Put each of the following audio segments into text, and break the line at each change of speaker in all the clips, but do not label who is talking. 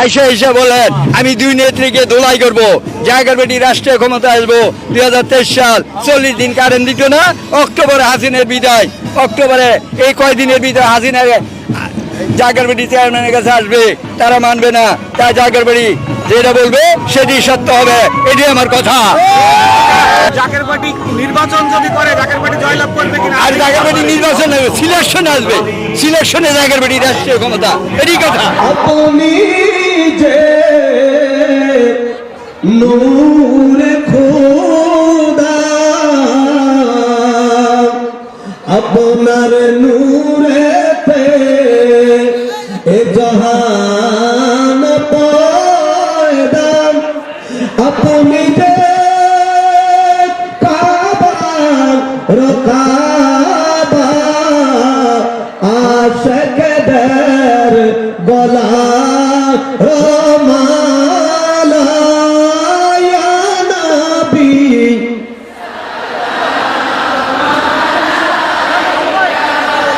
আইসা এসে বলেন আমি দুই নেত্রীকে দোলাই করব। জায়গার বেটি রাষ্ট্রীয় ক্ষমতা আসব। দুই হাজার তেইশ সাল চল্লিশ দিন কারেন্ট দিত না অক্টোবরে হাসিনের বিদায়। অক্টোবরে এই কয়দিনের বিদায় হাসিনের জায়গার বেটি চেয়ারম্যানের কাছে আসবে তারা মানবে না। তাই জায়গার যেটা বলবে সেটি সত্য হবে। এটি আমার কথা।
জাকের পার্টি নির্বাচন যদি করে জাকের পার্টি জয়লাভ করবে কিনা?
আর নির্বাচন সিলেকশন আসবে। সিলেকশনে জায়গার বাড়ি রাষ্ট্রীয় ক্ষমতা। এটি কথা।
আপনার নূরেতে এ জাহান পয়দা আপনি আশকদের গলা রমালা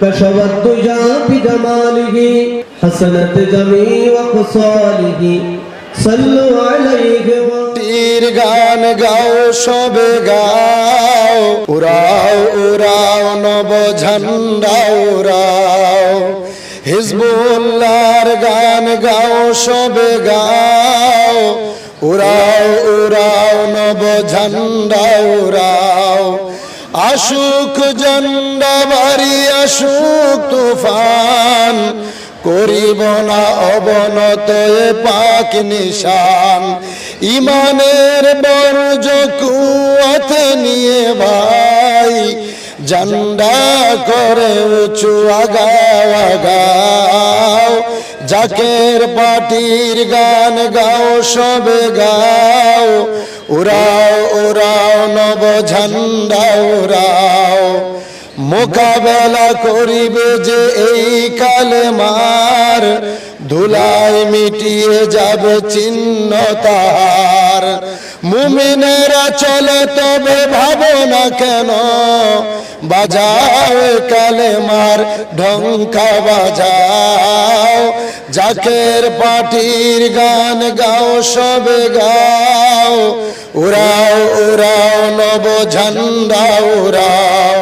সালাওয়াত بلغ الأولى بكماله كشف الدجى بجماله حسنت جميع خصاله صلوا عليه وسلم
তীর গান গাও সবে গাও উড়াও উড়াও নব ঝান্ডা উড়াও হিজবুল্লাহর গান গাও সবে গাও উড়াও উড়াও নব ঝান্ডা উড়াও আশুক জন্ডা বাড়ি আশুক তুফান। করিব না অবনত পাক নিশান। ইমানের বর্জ কুয়াতে নিয়ে ভাই, জান্ডা করে উঁচু আগাও আগাও। জাকের পাটির গান গাও, সবে গাও। উড়াও নব ঝান্ডা উড়াও মোকাবেলা করিবে যে এই কালে মার ধুলাই মিটিয়ে যাবে চিহ্ন তার মুমিনেরা চলে তবে ভাবো না কেন? বাজাও কালে মার ঢঙ্কা বাজাও। জাকের পাটির গান গাও, সবে গাও। উড়াও উড়াও নব ঝান্ডা উড়াও।